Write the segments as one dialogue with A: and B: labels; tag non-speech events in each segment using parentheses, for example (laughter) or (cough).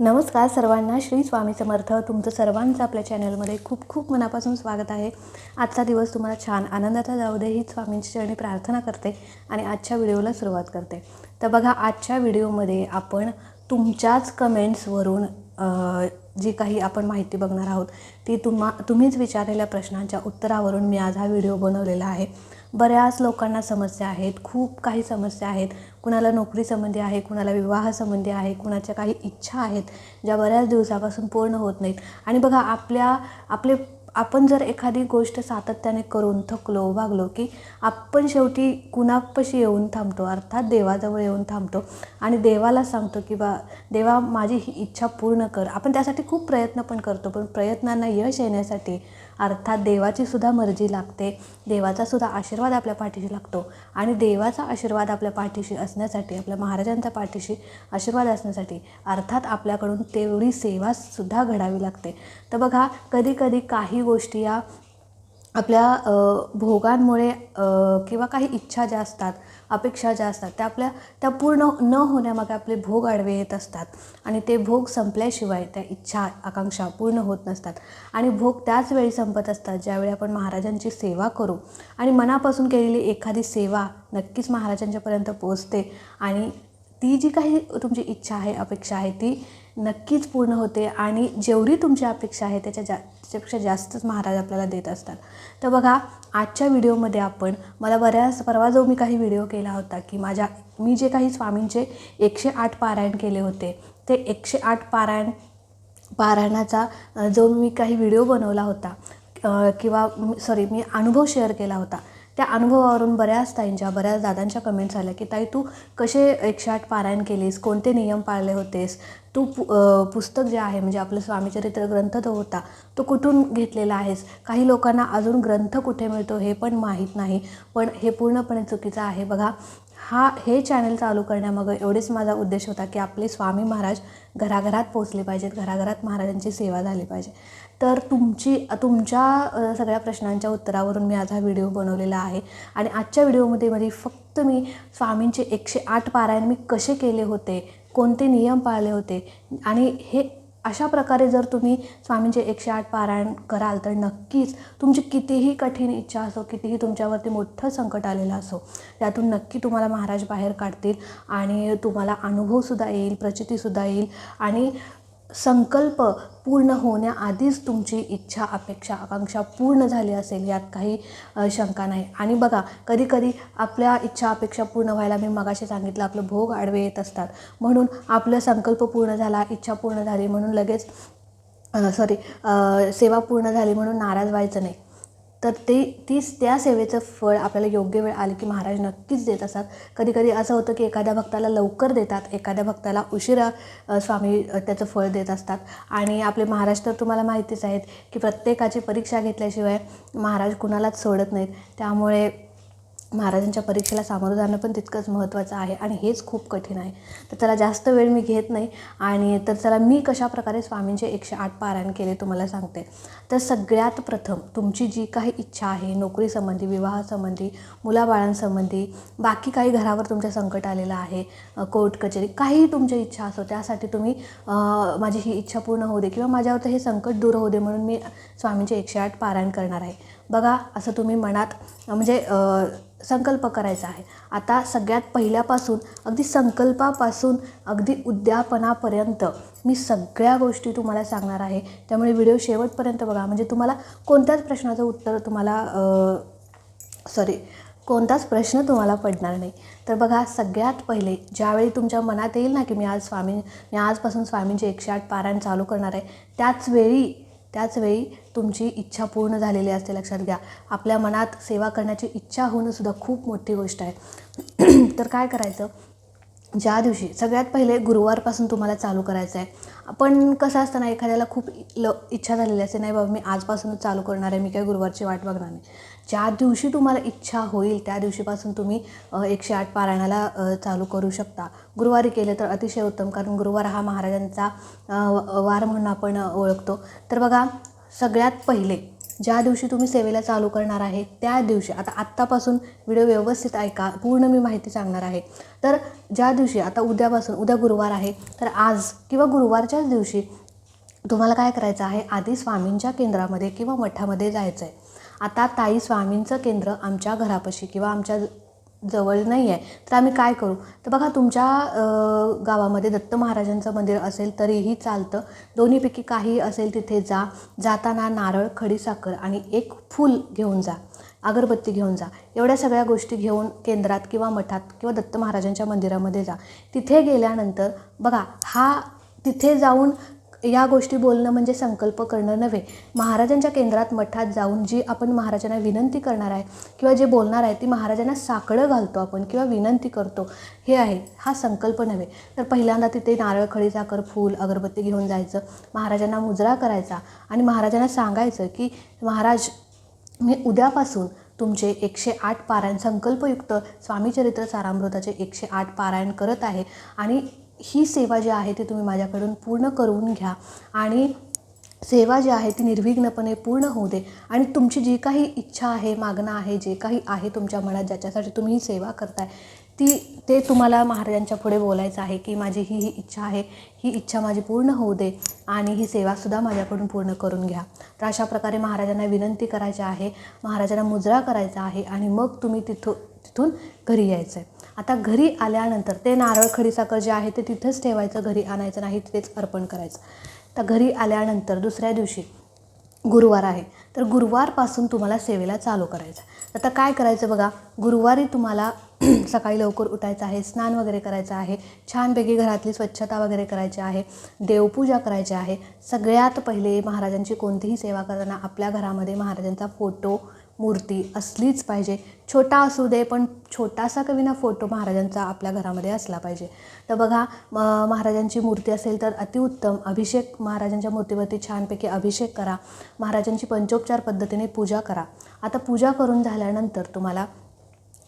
A: नमस्कार सर्वांना श्री स्वामी समर्थ. तुमचं सर्वांचं आपल्या चॅनलमध्ये खूप खूप मनापासून स्वागत आहे. आजचा दिवस तुम्हाला छान आनंदाचा जाऊ दे ही स्वामींची चरणी प्रार्थना करते आणि आजच्या व्हिडिओला सुरुवात करते. तर बघा आजच्या व्हिडिओमध्ये आपण तुमच्याच कमेंट्सवरून जी काही आपण माहिती बघणार आहोत ती तुम्हा तुम्हीच विचारलेल्या प्रश्नांच्या उत्तरावरून मी आज हा व्हिडिओ बनवलेला आहे. बऱ्याच लोकांना समस्या आहेत खूप काही समस्या आहेत. कुणाला नोकरीसंबंधी आहे कुणाला विवाहासंबंधी आहे कुणाच्या काही इच्छा आहेत ज्या बऱ्याच दिवसापासून पूर्ण होत नाहीत. आणि बघा आपल्या आपले आपण जर एखादी गोष्ट सातत्याने करून थकलो वागलो की आपण शेवटी कुणापाशी येऊन थांबतो? अर्थात देवाजवळ येऊन थांबतो. आणि देवाला सांगतो की बा देवा माझी ही इच्छा पूर्ण कर. आपण त्यासाठी खूप प्रयत्न पण करतो पण प्रयत्नांना यश येण्यासाठी अर्थात देवाची सुद्धा मर्जी लागते. देवाचा सुद्धा आशीर्वाद आपल्या पाठीशी लागतो. आणि देवाचा आशीर्वाद आपल्या पाठीशी असण्यासाठी आपल्या महाराजांच्या पाठीशी आशीर्वाद असण्यासाठी अर्थात आपल्याकडून तेवढी सेवासुद्धा घडावी लागते. तर बघा कधी कधी काही गोष्टी या आपल्या भोगांमुळे किंवा काही इच्छा ज्या असतात अपेक्षा ज्या असतात. त्या आपल्या त्या पूर्ण न होण्यामागे आपले भोग आडवे येत असतात. आणि ते भोग संपल्याशिवाय त्या इच्छा आकांक्षा पूर्ण होत नसतात. आणि भोग त्याच वेळी संपत असतात ज्यावेळी आपण महाराजांची सेवा करू. आणि मनापासून केलेली एखादी सेवा नक्कीच महाराजांच्यापर्यंत पोचते आणि ती जी काही तुमची इच्छा आहे अपेक्षा आहे ती नक्कीच पूर्ण होते आणि जेवढी तुमची अपेक्षा आहे त्याच्या जा त्याच्यापेक्षा जास्तच महाराज आपल्याला देत असतात. तर बघा आजच्या व्हिडिओमध्ये आपण मला बऱ्याच परवा जो मी काही व्हिडिओ केला होता की माझ्या मी जे काही स्वामींचे एकशे आठ पारायण केले होते ते एकशे आठ पारायण पारायणाचा जो मी काही व्हिडिओ बनवला होता किंवा सॉरी मी अनुभव शेअर केला होता त्या अनुभवावरून बऱ्याच ताईंच्या बऱ्याच दादांच्या कमेंट्स आल्या की ताई तू कसे एकशे आठ पारायण केलीस? कोणते नियम पाळले होतेस? तू पु पुस्तक जे आहे म्हणजे आपलं स्वामीचरित्र ग्रंथ जो होता तो कुठून घेतलेला आहेस? काही लोकांना अजून ग्रंथ कुठे मिळतो हे पण माहीत नाही पण हे पूर्णपणे चुकीचं आहे. बघा हा हे चॅनल चालू करण्यामागं एवढेच माझा उद्देश होता की आपले स्वामी महाराज घराघरात पोचले पाहिजेत घराघरात महाराजांची सेवा झाली पाहिजे. तर तुमची तुमच्या सगळ्या प्रश्नांच्या उत्तरावरून मी आज हा व्हिडिओ बनवलेला आहे. आणि आजच्या व्हिडिओमध्ये मध्ये फक्त मी स्वामींचे एकशे आठ पारायण मी कसे केले होते कोणते नियम पाळले होते आणि हे अशा प्रकारे जर तुम्ही स्वामींचे एकशे आठ पारायण कराल तर नक्कीच तुमची कितीही कठीण इच्छा असो कितीही तुमच्यावरती मोठं संकट आलेलं असो त्यातून नक्की तुम्हाला महाराज बाहेर काढतील आणि तुम्हाला अनुभवसुद्धा येईल प्रचितीसुद्धा येईल आणि संकल्प पूर्ण होण्याआधीच तुमची इच्छा अपेक्षा आकांक्षा पूर्ण झाली असेल यात काही शंका नाही. आणि बघा कधीकधी आपल्या इच्छा अपेक्षा पूर्ण व्हायला मी मगाशी सांगितलं आपलं भोग आडवे येत असतात. म्हणून आपलं संकल्प पूर्ण झाला इच्छा पूर्ण झाली म्हणून लगेच सॉरी सेवा पूर्ण झाली म्हणून नाराज व्हायचं नाही. तर ते तीच त्या सेवेचं फळ आपल्याला योग्य वेळ आली की महाराज नक्कीच देत असतात. कधी कधी असं होतं की एखाद्या भक्ताला लवकर देतात एखाद्या भक्ताला उशिरा स्वामी त्याचं फळ देत असतात. आणि आपले महाराज तर तुम्हाला माहितीच आहेत की प्रत्येकाची परीक्षा घेतल्याशिवाय महाराज कुणालाच सोडत नाहीत. त्यामुळे महाराजांच्या परीक्षेला सामोरं जाणं पण तितकंच महत्त्वाचं आहे आणि हेच खूप कठीण आहे. तर त्याला जास्त वेळ मी घेत नाही आणि तर त्याला मी कशा प्रकारे स्वामींचे एकशे आठ पारायण केले तुम्हाला सांगते. तर सगळ्यात प्रथम तुमची जी काही इच्छा आहे नोकरीसंबंधी विवाहासंबंधी मुलाबाळांसंबंधी बाकी काही घरावर तुमच्या संकट आलेलं आहे कोर्ट कचेरी काही तुमच्या इच्छा असो त्यासाठी तुम्ही माझी ही इच्छा पूर्ण होऊ दे किंवा माझ्यावर हे संकट दूर होऊ दे म्हणून मी स्वामींचे एकशे आठ पारायण करणार आहे. बघा असं तुम्ही मनात म्हणजे संकल्प करायचा आहे. आता सगळ्यात पहिल्यापासून अगदी संकल्पापासून अगदी उद्यापनापर्यंत मी सगळ्या गोष्टी तुम्हाला सांगणार आहे. त्यामुळे व्हिडिओ शेवटपर्यंत बघा. म्हणजे तुम्हाला कोणत्याच प्रश्नाचं उत्तर तुम्हाला सॉरी कोणताच प्रश्न तुम्हाला पडणार नाही. तर बघा सगळ्यात पहिले ज्यावेळी तुमच्या मनात येईल ना की मी आज स्वामी मी आजपासून स्वामींचे एकशे आठ पारायण चालू करणार आहे त्याच वेळी त्याचवेळी तुमची इच्छा पूर्ण झालेली असते लक्षात घ्या. आपल्या मनात सेवा करण्याची इच्छा होणं सुद्धा खूप मोठी गोष्ट आहे. (clears throat) तर काय करायचं? ज्या दिवशी सगळ्यात पहिले गुरुवारपासून तुम्हाला चालू करायचं आहे. पण कसं असतं ना एखाद्याला खूप ल इच्छा झालेली असते नाही बाबा मी आजपासूनच चालू करणार आहे मी काही गुरुवारची वाट बघणार नाही. ज्या दिवशी तुम्हाला इच्छा होईल त्या दिवशीपासून तुम्ही एकशे आठ पारायणाला चालू करू शकता. गुरुवारी केलं तर अतिशय उत्तम कारण गुरुवार हा महाराजांचा वार म्हणून आपण ओळखतो. तर बघा सगळ्यात पहिले ज्या दिवशी तुम्ही सेवेला चालू करणार आहे त्या दिवशी आता आत्तापासून व्हिडिओ व्यवस्थित ऐका पूर्ण मी माहिती सांगणार आहे. तर ज्या दिवशी आता उद्यापासून उद्या गुरुवार आहे तर आज किंवा गुरुवारच्याच दिवशी तुम्हाला काय करायचं आहे आधी स्वामींच्या केंद्रामध्ये किंवा मठामध्ये जायचं आहे आता ताई स्वामींचं केंद्र आमच्या घरापाशी किंवा आमच्या जवळ नाही आहे तर आम्ही काय करू? तर बघा तुमच्या गावामध्ये दत्त महाराजांचं मंदिर असेल तरीही चालतं. दोन्हीपैकी काही असेल तिथे जा. जाताना नारळ खडीसाखर आणि एक फूल घेऊन जा. अगरबत्ती घेऊन जा. एवढ्या सगळ्या गोष्टी घेऊन केंद्रात किंवा मठात किंवा दत्त महाराजांच्या मंदिरामध्ये जा. तिथे गेल्यानंतर बघा हा तिथे जाऊन या गोष्टी बोलणं म्हणजे संकल्प करणं नव्हे. महाराजांच्या केंद्रात मठात जाऊन जी आपण महाराजांना विनंती करणार आहे किंवा जे बोलणार आहे ती महाराजांना साकडं घालतो आपण किंवा विनंती करतो हे आहे. हा संकल्प नव्हे. तर पहिल्यांदा तिथे नारळ खळी साखर फूल अगरबत्ती घेऊन जायचं. महाराजांना मुजरा करायचा आणि महाराजांना सांगायचं की महाराज मी उद्यापासून तुमचे एकशे आठ पारायण संकल्पयुक्त स्वामीचरित्र सारामृताचे एकशे आठ पारायण करत आहे आणि ही सेवा जी आहे ती तुम्ही माझ्याकडून पूर्ण करून घ्या आणि सेवा जी आहे ती निर्विघ्नपणे पूर्ण होऊ दे. आणि तुमची जी काही इच्छा आहे मागणं आहे जे काही आहे तुमच्या मनात ज्याच्यासाठी तुम्ही ही सेवा करताय ती ते तुम्हाला महाराजांच्या पुढे बोलायचं आहे की माझी ही ही इच्छा आहे ही इच्छा माझी पूर्ण होऊ दे आणि ही सेवासुद्धा माझ्याकडून पूर्ण करून घ्या. तर अशा प्रकारे महाराजांना विनंती करायची आहे महाराजांना मुजरा करायचा आहे आणि मग तुम्ही तिथून तिथून घरी यायचं आहे आता घरी आल्यानंतर ते नारळ खडीसाखर जे आहे ते तिथंच ठेवायचं घरी आणायचं नाही तिथेच अर्पण करायचं. तर घरी आल्यानंतर दुसऱ्या दिवशी गुरुवार आहे. तर गुरुवारपासून तुम्हाला सेवेला चालू करायचं आहे. आता काय करायचं बघा गुरुवारी तुम्हाला (clears throat) सकाळी लवकर उठायचं आहे स्नान वगैरे करायचं आहे छानपैकी घरातली स्वच्छता वगैरे करायची आहे देवपूजा करायची आहे. सगळ्यात पहिले महाराजांची कोणतीही सेवा करताना आपल्या घरामध्ये महाराजांचा फोटो मूर्ती असलीच पाहिजे. छोटा असू दे पण छोटासा कविना फोटो महाराजांचा आपल्या घरामध्ये असला पाहिजे. तर बघा म महाराजांची मूर्ती असेल तर अतिउत्तम. अभिषेक महाराजांच्या मूर्तीवरती छानपैकी अभिषेक करा. महाराजांची पंचोपचार पद्धतीने पूजा करा. आता पूजा करून झाल्यानंतर तुम्हाला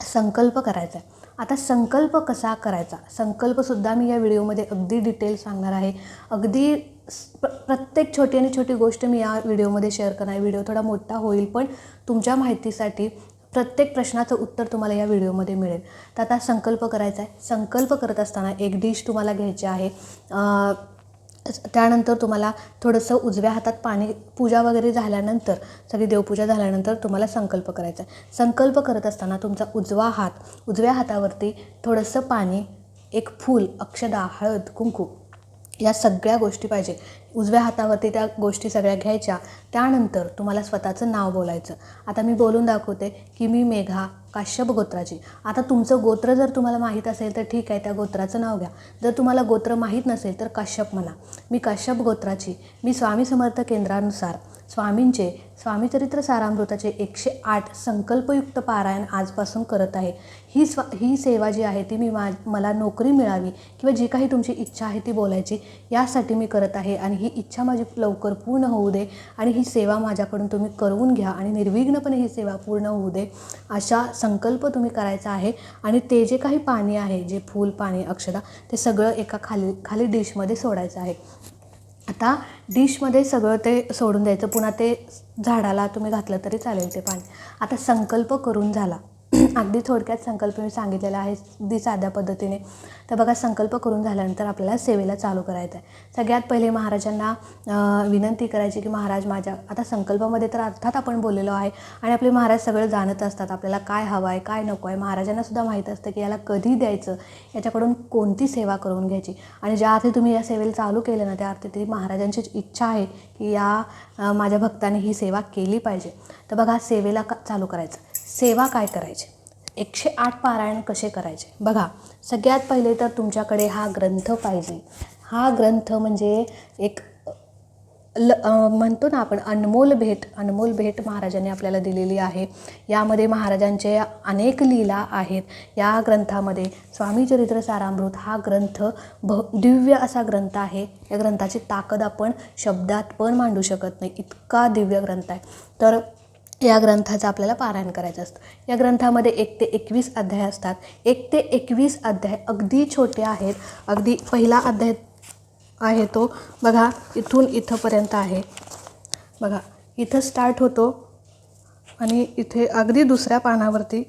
A: संकल्प करायचा आहे. आता संकल्प कसा करायचा? संकल्पसुद्धा मी या व्हिडिओमध्ये अगदी डिटेल सांगणार आहे. अगदी प्र- प्रत्येक छोटी आणि छोटी गोष्ट मी या व्हिडिओमध्ये शेअर करणार आहे. व्हिडिओ थोडा मोठा होईल पण तुमच्या माहितीसाठी प्रत्येक प्रश्नाचं उत्तर तुम्हाला या व्हिडिओमध्ये मिळेल. तर आता संकल्प करायचा आहे. संकल्प करत असताना एक डिश तुम्हाला घ्यायची आहे. त्यानंतर तुम्हाला थोडंसं उजव्या हातात पाणी पूजा वगैरे झाल्यानंतर सगळी देवपूजा झाल्यानंतर तुम्हाला संकल्प करायचा आहे. संकल्प करत असताना तुमचा उजवा हात उजव्या हातावरती थोडंसं पाणी एक फूल अक्षदा हळद कुंकू या सगळ्या गोष्टी पाहिजे. उजव्या हातावरती त्या गोष्टी सगळ्या घ्यायच्या. त्यानंतर तुम्हाला स्वतःचं नाव बोलायचं. आता मी बोलून दाखवते की मी मेघा. काश्यप गोत्राची. आता तुमचं गोत्र जर तुम्हाला माहीत असेल तर ठीक आहे त्या गोत्राचं नाव घ्या. जर तुम्हाला गोत्र माहीत नसेल तर काश्यप म्हणा. मी काश्यप गोत्राची मी स्वामी समर्थ केंद्रानुसार स्वामींचे स्वामीचरित्र सारामृताचे एकशे आठ संकल्पयुक्त पारायण आजपासून करत आहे. ही स्वा ही सेवा जी आहे ती मी मा मला नोकरी मिळावी किंवा जी काही तुमची इच्छा आहे ती बोलायची यासाठी मी करत आहे आणि ही इच्छा माझी लवकर पूर्ण होऊ दे आणि ही सेवा माझ्याकडून तुम्ही करवून घ्या आणि निर्विघ्नपणे ही सेवा पूर्ण होऊ दे अशा संकल्प तुम्ही करायचा आहे आणि ते जे काही पाणी आहे जे फूल पाणी अक्षदा ते सगळं एका खाली खाली डिशमध्ये सोडायचं आहे. आता डिशमध्ये सगळं ते सोडून द्यायचं. पुन्हा ते झाडाला तुम्ही घातलं तरी चालेल ते पाणी. आता संकल्प करून झाला. अगदी थोडक्यात संकल्प मी सांगितलेला आहे अगदी साध्या पद्धतीने. तर बघा संकल्प करून झाल्यानंतर आपल्याला सेवेला चालू करायचं आहे सगळ्यात पहिले महाराजांना विनंती करायची की महाराज माझ्या आता संकल्पामध्ये तर अर्थात आपण बोललेलो आहे आणि आपले महाराज सगळं जाणत असतात आपल्याला काय हवं आहे काय नको आहे महाराजांना सुद्धा माहीत असतं की याला कधी द्यायचं याच्याकडून कोणती सेवा करून घ्यायची. आणि ज्या अर्थी तुम्ही या सेवेला चालू केलं ना त्या अर्थी ती महाराजांची इच्छा आहे की या माझ्या भक्ताने ही सेवा केली पाहिजे. तर बघा सेवेला का चालू करायचं. सेवा काय करायची? एकशे आठ पारायण कसे करायचे? बघा सगळ्यात पहिले तर तुमच्याकडे हा ग्रंथ पाहिजे. हा ग्रंथ म्हणजे एक ल म्हणतो ना आपण अनमोल भेट. अनमोल भेट महाराजांनी आपल्याला दिलेली आहे. यामध्ये महाराजांचे अनेक लीला आहेत. या ग्रंथामध्ये स्वामी चरित्र सारामृत हा ग्रंथ भ दिव्य असा ग्रंथ आहे. या ग्रंथाची ताकद आपण शब्दात पण मांडू शकत नाही. इतका दिव्य ग्रंथ आहे. तर या ग्रंथाचं आपल्याला पारायण करायचं असतं. या ग्रंथामध्ये एक ते एकवीस अध्याय असतात. एक ते एकवीस अध्याय अगदी छोटे आहेत. अगदी पहिला अध्याय आहे तो. बघा इथून इथंपर्यंत आहे. बघा इथं स्टार्ट होतो आणि इथे अगदी दुसऱ्या पानावरती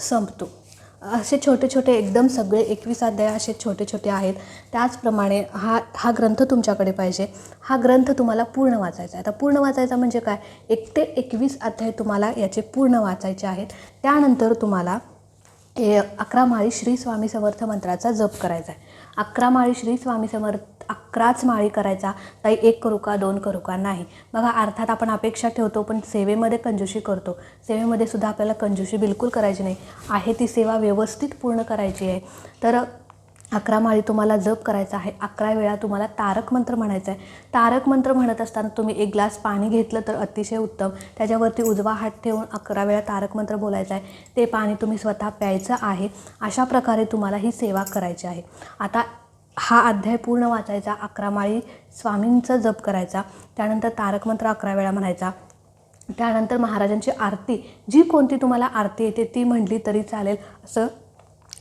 A: संपतो. असे छोटे छोटे एकदम सगळे एकवीस अध्याय असे छोटे छोटे आहेत. त्याचप्रमाणे हा हा ग्रंथ तुमच्याकडे पाहिजे. हा ग्रंथ तुम्हाला पूर्ण वाचायचा आहे. आता पूर्ण वाचायचा म्हणजे काय? एक ते एकवीस अध्याय तुम्हाला याचे पूर्ण वाचायचे आहेत. त्यानंतर तुम्हाला अकरा माळी श्री स्वामी समर्थ मंत्राचा जप करायचा आहे. अकरा माळी श्री स्वामी समर्थ अकराच माळी करायचा ताई एक करू का दोन करू का? नाही. बघा अर्थात आपण अपेक्षा ठेवतो पण सेवेमध्ये कंजूशी करतो. सेवेमध्ये सुद्धा आपल्याला कंजूशी बिलकुल करायची नाही. आहे ती सेवा व्यवस्थित पूर्ण करायची आहे. तर अकरा माळी तुम्हाला जप करायचा आहे. अकरा वेळा तुम्हाला तारक मंत्र म्हणायचा आहे. तारक मंत्र म्हणत असताना तुम्ही एक ग्लास पाणी घेतलं तर अतिशय उत्तम. त्याच्यावरती उजवा हात ठेवून अकरा वेळा तारक मंत्र बोलायचा आहे. ते पाणी तुम्ही स्वतः प्यायचं आहे. अशा प्रकारे तुम्हाला ही सेवा करायची आहे. आता हा अध्याय पूर्ण वाचायचा अकरा माळी स्वामींचा जप करायचा त्यानंतर तारक मंत्र अकरा वेळा म्हणायचा. त्यानंतर महाराजांची आरती जी कोणती तुम्हाला आरती येते ती म्हटली तरी चालेल. असं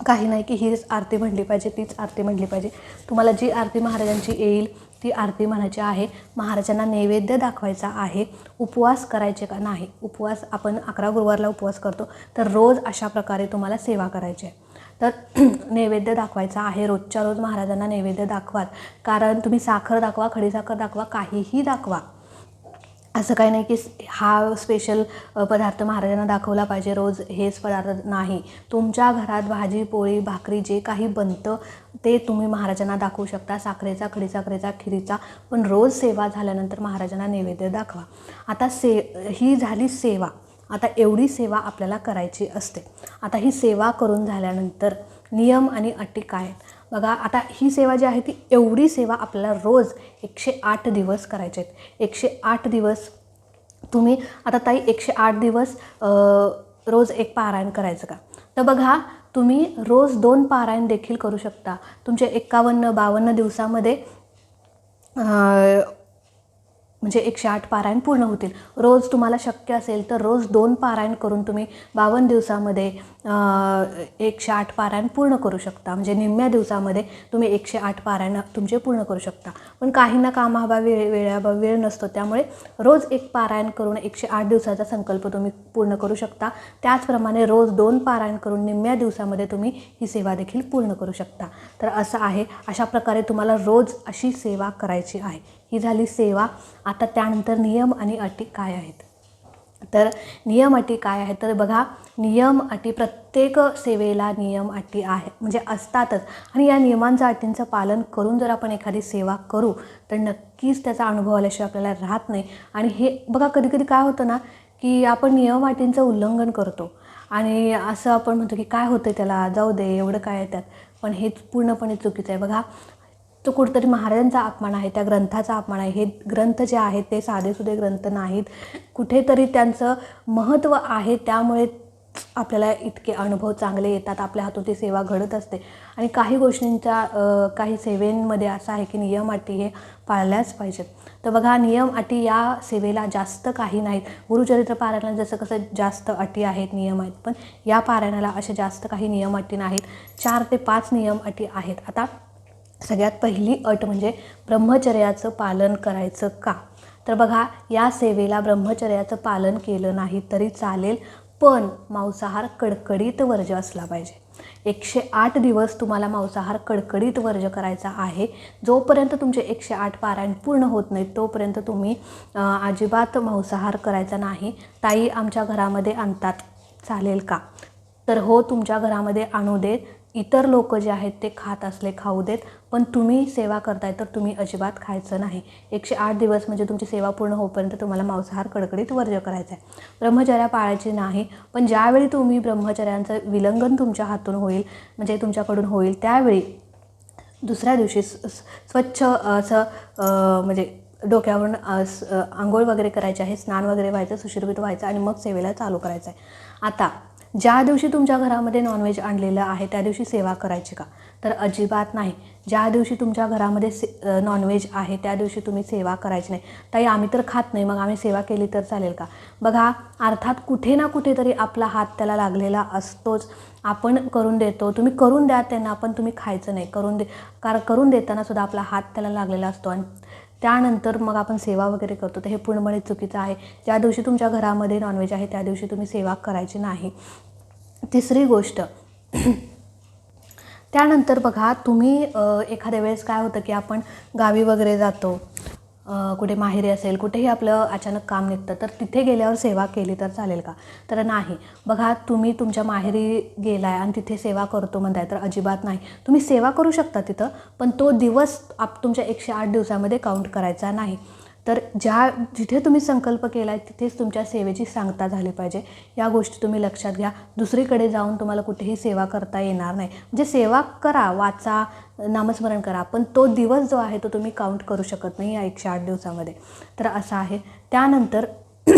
A: काही नाही की हीच आरती म्हणली पाहिजे तीच आरती म्हणली पाहिजे. तुम्हाला जी आरती महाराजांची येईल ती आरती म्हणायची आहे. महाराजांना नैवेद्य दाखवायचा आहे. उपवास करायचे का नाही? उपवास आपण अकरा गुरुवारला उपवास करतो. तर रोज अशा प्रकारे तुम्हाला सेवा करायची आहे. तर (clears throat) नैवेद्य दाखवायचा आहे. रोजच्या रोज महाराजांना नैवेद्य दाखवा कारण तुम्ही साखर दाखवा खडीसाखर दाखवा काहीही दाखवा. असं काही नाही की हा स्पेशल पदार्थ महाराजांना दाखवला पाहिजे. रोज हेच पदार्थ नाही. तुमच्या घरात भाजी पोळी भाकरी जे काही बनतं ते तुम्ही महाराजांना दाखवू शकता. साखरेचा खडीसाखरेचा खिरीचा. पण रोज सेवा झाल्यानंतर महाराजांना नैवेद्य दाखवा. आता से ही झाली सेवा. आता एवढी सेवा आपल्याला करायची असते. आता ही सेवा करून झाल्यानंतर नियम आणि अटी काय आहेत? बघा आता ही सेवा जी आहे ती एवढी सेवा आपल्याला रोज एकशे आठ दिवस करायचे आहेत. एकशे आठ दिवस तुम्ही आता ताई एकशे आठ दिवस रोज एक पारायण करायचं का? तर बघा तुम्ही रोज दोन पारायण देखील करू शकता. तुमचे एकावन्न बावन्न दिवसामध्ये म्हणजे एकशे आठ पारायण पूर्ण होतील. रोज तुम्हाला शक्य असेल तर रोज दोन पारायण करून तुम्ही बावन्न दिवसामध्ये एकशे आठ पारायण पूर्ण करू शकता. म्हणजे निम्म्या दिवसामध्ये तुम्ही एकशे आठ पारायण तुमचे पूर्ण करू शकता. पण काहींना कामाभावी वेळ वेळाभावी वेळ नसतो. त्यामुळे रोज एक पारायण करून एकशे आठ दिवसाचा संकल्प तुम्ही पूर्ण करू शकता. त्याचप्रमाणे रोज दोन पारायण करून निम्म्या दिवसामध्ये तुम्ही ही सेवा देखील पूर्ण करू शकता. तर असं आहे. अशा प्रकारे तुम्हाला रोज अशी सेवा करायची आहे. ही झाली सेवा. आता त्यानंतर नियम आणि अटी काय आहेत? तर नियम अटी काय आहेत? तर बघा नियम अटी प्रत्येक सेवेला नियम अटी आहे. म्हणजे असतातच. आणि या नियमांचं अटींचं पालन करून जर आपण एखादी सेवा करू तर नक्कीच त्याचा अनुभव आल्याशिवाय आपल्याला राहत नाही. आणि हे बघा कधी कधी काय होतं ना की आपण नियम अटींचं उल्लंघन करतो. आणि असं आपण म्हणतो की काय होतं त्याला? जाऊ दे एवढं काय त्यात? पण हेच पूर्णपणे चुकीचं आहे. बघा तो कुठंतरी महाराजांचा अपमान आहे त्या ग्रंथाचा अपमान आहे. हे ग्रंथ जे आहेत ते साधेसुधे ग्रंथ नाहीत. कुठेतरी त्यांचं महत्त्व आहे त्यामुळे आपल्याला इतके अनुभव चांगले येतात. आपल्या हातून ती सेवा घडत असते. आणि काही गोष्टींच्या काही सेवेंमध्ये असं आहे की नियम अटी हे पाळल्याच पाहिजेत. तर बघा नियम अटी या सेवेला जास्त काही नाहीत. गुरुचरित्र पारायणाला जसं कसं जास्त अटी आहेत नियम आहेत. पण या पारायणाला असे जास्त काही नियम अटी नाहीत. चार ते पाच नियम अटी आहेत. आता सगळ्यात पहिली अट म्हणजे ब्रह्मचर्याचं पालन करायचं का? तर बघा या सेवेला ब्रह्मचर्याचं पालन केलं नाही तरी चालेल पण मांसाहार कडकडीत वर्ज असला पाहिजे. एकशे आठ दिवस तुम्हाला मांसाहार कडकडीत वर्ज करायचा आहे. जोपर्यंत तुमचे एकशे आठ पारायण पूर्ण होत नाहीत तोपर्यंत तुम्ही अजिबात मांसाहार करायचा नाही. ताई आमच्या घरामध्ये आणतात. चालेल का? तर हो तुमच्या घरामध्ये आणू देत. इतर लोक जे आहेत ते खात असले खाऊ देत. पण तुम्ही सेवा करताय तर तुम्ही अजिबात खायचं नाही. एकशे आठ दिवस म्हणजे तुमची सेवा पूर्ण होईपर्यंत तुम्हाला मांसाहार कडकडीत वर्ज करायचा आहे ब्रह्मचर्या पाळायची नाही पण ज्यावेळी तुम्ही ब्रह्मचर्यांचं विलंघन तुमच्या हातून होईल म्हणजे तुमच्याकडून होईल त्यावेळी दुसऱ्या दिवशी स- स्वच्छ असं म्हणजे डोक्यावरून स- आंघोळ वगैरे करायची आहे स्नान वगैरे व्हायचं सुशोभित व्हायचं आणि मग सेवेला चालू करायचं आहे आता ज्या दिवशी तुमच्या घरामध्ये नॉनव्हेज आणलेलं आहे त्या दिवशी सेवा करायची का? तर अजिबात नाही. ज्या दिवशी तुमच्या घरामध्ये से नॉनव्हेज आहे त्या दिवशी तुम्ही सेवा करायची नाही. ताई आम्ही तर खात नाही मग आम्ही सेवा केली तर चालेल का? बघा अर्थात कुठे ना कुठेतरी आपला हात त्याला लागलेला असतोच. आपण करून देतो. तुम्ही करून द्या त्यांना पण तुम्ही खायचं नाही. करून दे कारण करून देताना सुद्धा आपला हात त्याला लागलेला असतो. आणि त्यानंतर मग आपण सेवा वगैरे करतो. तर हे पूर्णपणे चुकीचं आहे. ज्या दिवशी तुमच्या घरामध्ये नॉनव्हेज आहे त्या दिवशी तुम्ही सेवा करायची नाही. तिसरी गोष्ट त्यानंतर बघा तुम्ही एखाद्या वेळेस काय होतं की आपण गावी वगैरे जातो. कुठे माहेरी असेल कुठेही आपलं अचानक काम निघतं तर तिथे गेल्यावर सेवा केली तर चालेल का? तर नाही. बघा तुम्ही तुमच्या माहेरी गेलाय आणि तिथे सेवा करतो म्हणताय तर अजिबात नाही. तुम्ही सेवा करू शकता तिथं पण तो दिवस आप तुमच्या एकशे आठ दिवसामध्ये काउंट करायचा नाही. तर ज्या जिथे तुम्ही संकल्प केला आहे तिथेच तुमच्या सेवेची सांगता झाली पाहिजे. या गोष्टी तुम्ही लक्षात घ्या. दुसरीकडे जाऊन तुम्हाला कुठेही सेवा करता येणार नाही. म्हणजे सेवा करा वाचा नामस्मरण करा पण तो दिवस जो आहे तो तुम्ही काउंट करू शकत नाही या एकशे आठ दिवसामध्ये. तर असं आहे. त्यानंतर (clears throat)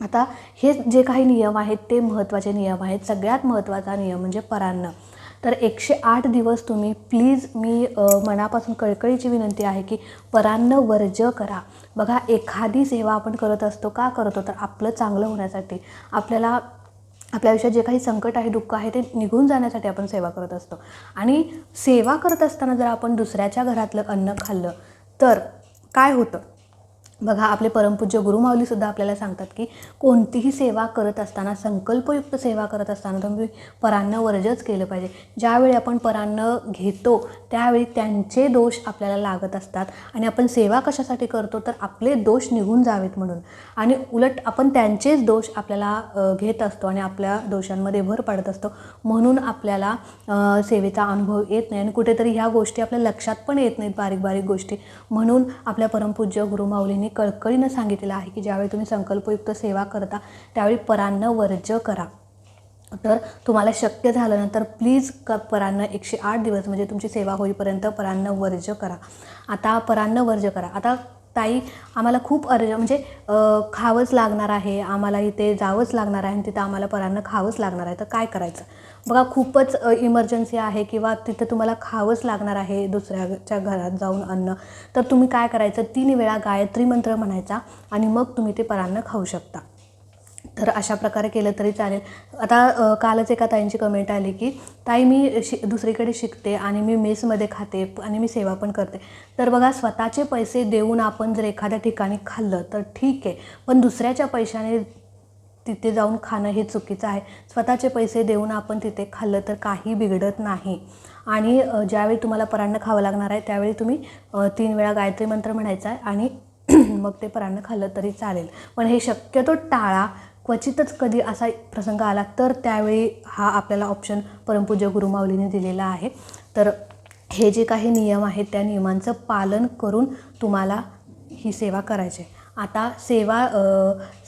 A: आता हे जे काही नियम आहेत ते महत्त्वाचे नियम आहेत. सगळ्यात महत्त्वाचा नियम म्हणजे परान्न. तर एकशे आठ दिवस तुम्ही प्लीज मी मनापासून कळकळीची विनंती आहे की परान्न वर्ज करा. बघा एखादी सेवा आपण करत असतो का करतो? तर आपलं चांगलं होण्यासाठी आपल्याला आपल्या आयुष्यात जे काही संकट आहे दुःख आहे ते निघून जाण्यासाठी आपण सेवा करत असतो. आणि सेवा करत असताना जर आपण दुसऱ्याच्या घरातलं अन्न खाल्लं तर काय होतं? बघा आपले परमपूज्य गुरुमाऊलीसुद्धा आपल्याला सांगतात की कोणतीही सेवा करत असताना संकल्पयुक्त सेवा करत असताना तुम्ही परान्न वर्जच केलं पाहिजे. ज्यावेळी आपण परान्न घेतो त्यावेळी त्यांचे दोष आपल्याला लागत असतात. आणि आपण सेवा कशासाठी करतो तर आपले दोष निघून जावेत म्हणून. आणि उलट आपण त्यांचेच दोष आपल्याला घेत असतो आणि आपल्या दोषांमध्ये भर पाडत असतो. म्हणून आपल्याला सेवेचा अनुभव येत नाही. आणि कुठेतरी ह्या गोष्टी आपल्या लक्षात पण येत नाहीत बारीक बारीक गोष्टी. म्हणून आपल्या परमपूज्य गुरुमाऊलींनी कळकळीनं सांगितलेलं आहे की ज्यावेळी तुम्ही संकल्पयुक्त सेवा करता त्यावेळी परान्न वर्ज करा. तर तुम्हाला शक्य झालं ना तर प्लीज क परांना एकशे आठ दिवस म्हणजे तुमची सेवा होईपर्यंत परान्न वर्ज करा. आता परान्न वर्ज करा. आता ताई आम्हाला खूप अर्ज म्हणजे खावंच लागणार आहे. आम्हाला इथे जावंच लागणार आहे आणि तिथं आम्हाला परांना खावंच लागणार आहे. तर काय करायचं? बघा खूपच इमर्जन्सी आहे किंवा तिथं तुम्हाला खावंच लागणार आहे दुसऱ्याच्या घरात जाऊन अन्न. तर तुम्ही काय करायचं? तीन वेळा गायत्री मंत्र म्हणायचा आणि मग तुम्ही ते परांना खाऊ शकता. तर अशा प्रकारे केलं तरी चालेल. आता कालच एका ताईंची कमेंट आली की ताई मी शि दुसरीकडे शिकते आणि मी मेसमध्ये खाते आणि मी सेवा पण करते. तर बघा स्वतःचे पैसे देऊन आपण जर एखाद्या ठिकाणी खाल्लं तर ठीक आहे. पण दुसऱ्याच्या पैशाने तिथे जाऊन खाणं हे चुकीचं आहे. स्वतःचे पैसे देऊन आपण तिथे खाल्लं तर काही बिघडत नाही. आणि ज्यावेळी तुम्हाला परांना खावं लागणार आहे त्यावेळी तुम्ही तीन वेळा गायत्री मंत्र म्हणायचा आहे आणि (clears throat) मग ते परांना खाल्लं तरी चालेल. पण हे शक्यतो टाळा. क्वचितच कधी असा प्रसंग आला तर त्यावेळी हा आपल्याला ऑप्शन परमपूज्य गुरुमाऊलीने दिलेला आहे. तर हे जे काही नियम आहेत त्या नियमांचं पालन करून तुम्हाला ही सेवा करायची आहे. आता सेवा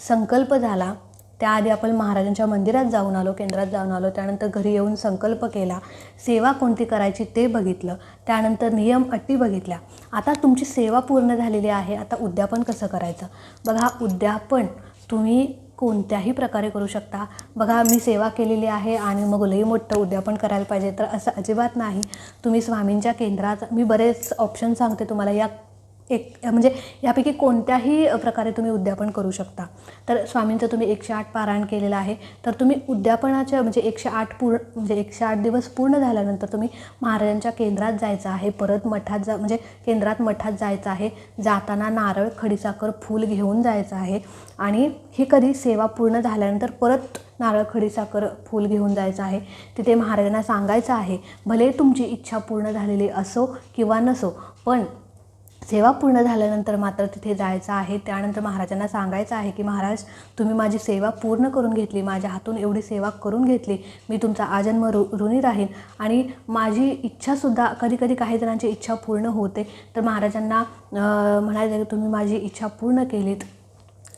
A: संकल्प झाला त्याआधी आपण महाराजांच्या मंदिरात जाऊन आलो केंद्रात जाऊन आलो त्यानंतर घरी येऊन संकल्प केला सेवा कोणती करायची ते बघितलं त्यानंतर नियम अटी बघितल्या. आता तुमची सेवा पूर्ण झालेली आहे आता उद्यापन कसं करायचं? बघा उद्यापन तुम्ही कोणत्याही प्रकारे करू शकता. बघा मी सेवा केलेली आहे आणि मग लई मोठं उद्यापन करायला पाहिजे. तर असं अजिबात नाही. तुम्ही स्वामींच्या केंद्रात मी बरेच ऑप्शन सांगते तुम्हाला. या एक म्हणजे यापैकी कोणत्याही प्रकारे तुम्ही उद्यापन करू शकता. तर स्वामींचं तुम्ही एकशे आठ पारायण केलेलं आहे. तर तुम्ही उद्यापनाच्या म्हणजे एकशे आठ पूर्ण म्हणजे एकशे आठ दिवस पूर्ण झाल्यानंतर तुम्ही महाराजांच्या केंद्रात जायचं आहे. परत मठात जा म्हणजे केंद्रात मठात जायचं आहे. जाताना नारळ खडीसाखर फूल घेऊन जायचं आहे. आणि हे कधी सेवा पूर्ण झाल्यानंतर परत नारळ खडीसाखर फूल घेऊन जायचं आहे. तिथे महाराजांना सांगायचं आहे भले तुमची इच्छा पूर्ण झालेली असो किंवा नसो पण सेवा पूर्ण झाल्यानंतर मात्र तिथे जायचं आहे. त्यानंतर महाराजांना सांगायचं आहे की महाराज तुम्ही माझी सेवा पूर्ण करून घेतली. माझ्या हातून एवढी सेवा करून घेतली. मी तुमचा आजन्म रु ऋणी राहीन. आणि माझी इच्छासुद्धा कधी कधी काही जणांची इच्छा पूर्ण होते. तर महाराजांना म्हणायचं की तुम्ही माझी इच्छा पूर्ण केलीत.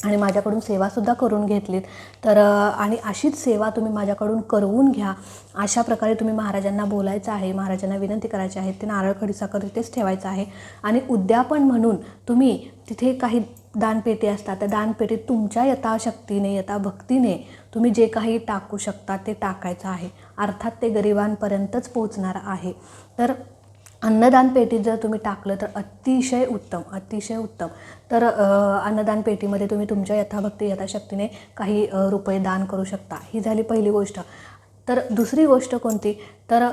A: आणि माझ्याकडून सेवासुद्धा करून घेतलीत. तर आणि अशीच सेवा तुम्ही माझ्याकडून करवून घ्या. अशा प्रकारे तुम्ही महाराजांना बोलायचं आहे महाराजांना विनंती करायची आहे ते नारळ खडीसाखर तिथेच ठेवायचं आहे. आणि उद्यापन म्हणून तुम्ही तिथे काही दानपेटी असतात त्या दानपेटीत तुमच्या यथाशक्तीने यथाभक्तीने तुम्ही जे काही टाकू शकता ते टाकायचं आहे. अर्थात ते गरिबांपर्यंतच पोचणार आहे. तर अन्नदान पेटीत जर तुम्ही टाकलं तर अतिशय उत्तम अतिशय उत्तम. तर अन्नदान पेटीमध्ये तुम्ही तुमच्या यथाभक्ती यथाशक्तीने काही रुपये दान करू शकता. ही झाली पहिली गोष्ट. तर दुसरी गोष्ट कोणती? तर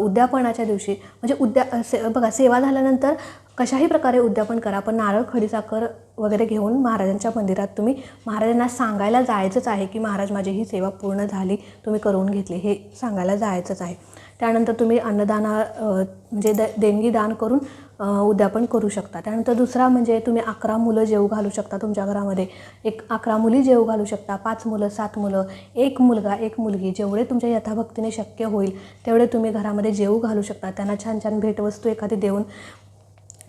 A: उद्यापनाच्या दिवशी म्हणजे उद्या से बघा सेवा झाल्यानंतर कशाही प्रकारे उद्यापन करा पण नारळ खडीसाखर वगैरे घेऊन महाराजांच्या मंदिरात तुम्ही महाराजांना सांगायला जायचंच आहे की महाराज माझी ही सेवा पूर्ण झाली तुम्ही करून घेतली हे सांगायला जायचंच आहे. त्यानंतर तुम्ही अन्नदाना म्हणजे द देणगी दान करून उद्यापन करू शकता. त्यानंतर दुसरा म्हणजे तुम्ही अकरा मुलं जेव घालू शकता तुमच्या घरामध्ये. एक अकरा मुली जेव घालू शकता पाच मुलं सात मुलं एक मुलगा एक मुलगी जेवढे तुमच्या यथाभक्तीने शक्य होईल तेवढे तुम्ही घरामध्ये जेव घालू शकता. त्यांना छान छान भेटवस्तू एखादी देऊन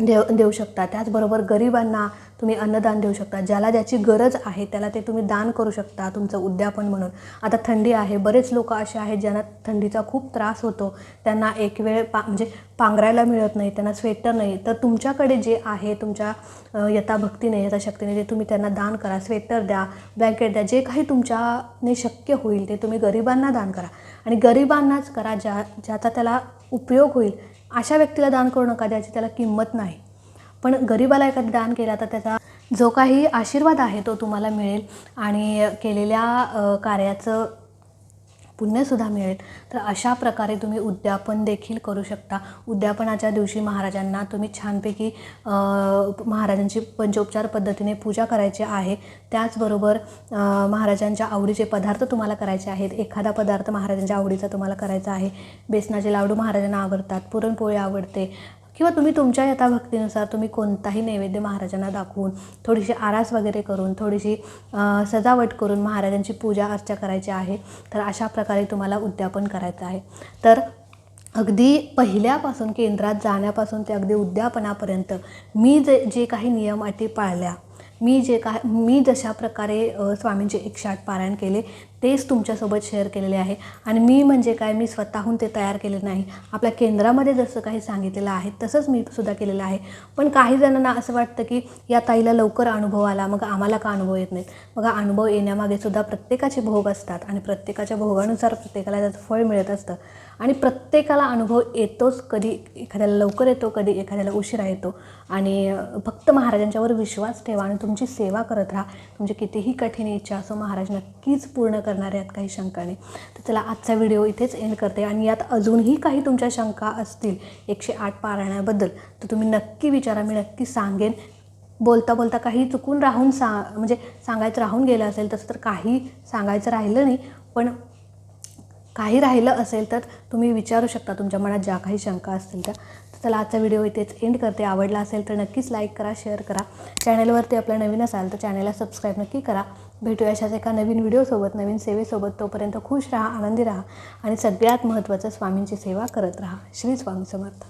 A: देव देऊ शकता. त्याचबरोबर गरिबांना तुम्ही अन्नदान देऊ शकता. ज्याला ज्याची गरज आहे त्याला ते तुम्ही दान करू शकता तुमचं उद्यापन म्हणून. आता थंडी आहे. बरेच लोक असे आहेत ज्यांना थंडीचा खूप त्रास होतो. त्यांना एक वेळ पा म्हणजे पांघरायला मिळत नाही त्यांना स्वेटर नाही. तर तुमच्याकडे जे आहे तुमच्या अ, यथाभक्तीने यथाशक्तीने जे तुम्ही त्यांना दान करा स्वेटर द्या ब्लँकेट द्या जे काही तुमच्याने शक्य होईल ते तुम्ही गरिबांना दान करा. आणि गरिबांनाच करा ज्या ज्याचा त्याला उपयोग होईल. अशा व्यक्तीला दान करू नका ज्याची त्याला किंमत नाही. पण गरिबाला एखादं दान केला तर त्याचा जो काही आशीर्वाद आहे तो तुम्हाला मिळेल. आणि केलेल्या कार्याचं पुण्यसुद्धा मिळेल. तर अशा प्रकारे तुम्ही उद्यापन देखील करू शकता. उद्यापनाच्या दिवशी महाराजांना तुम्ही छानपैकी महाराजांची पंचोपचार पद्धतीने पूजा करायची आहे. त्याचबरोबर महाराजांच्या आवडीचे पदार्थ तुम्हाला करायचे आहेत. एखादा पदार्थ महाराजांच्या आवडीचा तुम्हाला करायचा आहे. बेसनाचे लाडू महाराजांना आवडतात. पुरणपोळी आवडते. किंवा तुम्ही तुमच्या यथा भक्तीनुसार तुम्ही कोणताही नैवेद्य महाराजांना दाखवून थोडीशी आरास वगैरे करून थोडीशी सजावट करून महाराजांची पूजा अर्चा करायची आहे तर अशा प्रकारे तुम्हाला उद्यापन करायचं आहे. तर अगदी पहिल्यापासून केंद्रात जाण्यापासून ते अगदी उद्यापनापर्यंत मी जे जे काही नियम अटी पाळल्या मी जे का मी जशा प्रकारे स्वामींचे एकशे पारायण केले तेच तुमच्यासोबत शेअर केलेले आहे. आणि मी म्हणजे काय? मी स्वतःहून ते तयार केले नाही. आपल्या केंद्रामध्ये जसं काही सांगितलेलं आहे तसंच मी सुद्धा केलेलं आहे. पण काही जणांना असं वाटतं की या ताईला लवकर अनुभव आला मग आम्हाला का अनुभव येत नाहीत? मग अनुभव येण्यामागे सुद्धा प्रत्येकाचे भोग असतात आणि प्रत्येकाच्या भोगानुसार प्रत्येकाला त्याचं फळ मिळत असतं. आणि प्रत्येकाला अनुभव येतोच कधी एखाद्याला लवकर येतो कधी एखाद्याला उशिरा येतो. आणि फक्त महाराजांच्यावर विश्वास ठेवा आणि तुमची सेवा करत राहा. तुमची कितीही कठीण इच्छा असो महाराज नक्कीच पूर्ण करणार यात काही शंका नाही तर चला आजचा व्हिडिओ इथेच एंड करते. आणि यात अजूनही काही तुमच्या शंका असतील एकशे आठ पारायणाबद्दल तर तुम्ही नक्की विचारा. मी नक्की सांगेन. बोलता बोलता काही चुकून राहून सा म्हणजे सांगायचं राहून गेलं असेल तसं तर काही सांगायचं राहिलं नाही. पण काही राहिलं असेल तर तुम्ही विचारू शकता तुमच्या मनात ज्या काही शंका असतील त्या. तर चला आजचा व्हिडिओ इथेच एंड करते. आवडला असेल तर नक्कीच लाईक करा शेअर करा. चॅनलवरती आपलं नवीन असाल तर चॅनलला सबस्क्राईब नक्की करा. भेटूया अशाच एका नवीन व्हिडिओसोबत नवीन सेवेसोबत. तोपर्यंत खुश राहा आनंदी राहा आणि सगळ्यात महत्त्वाचं स्वामींची सेवा करत राहा. श्री स्वामी समर्थ.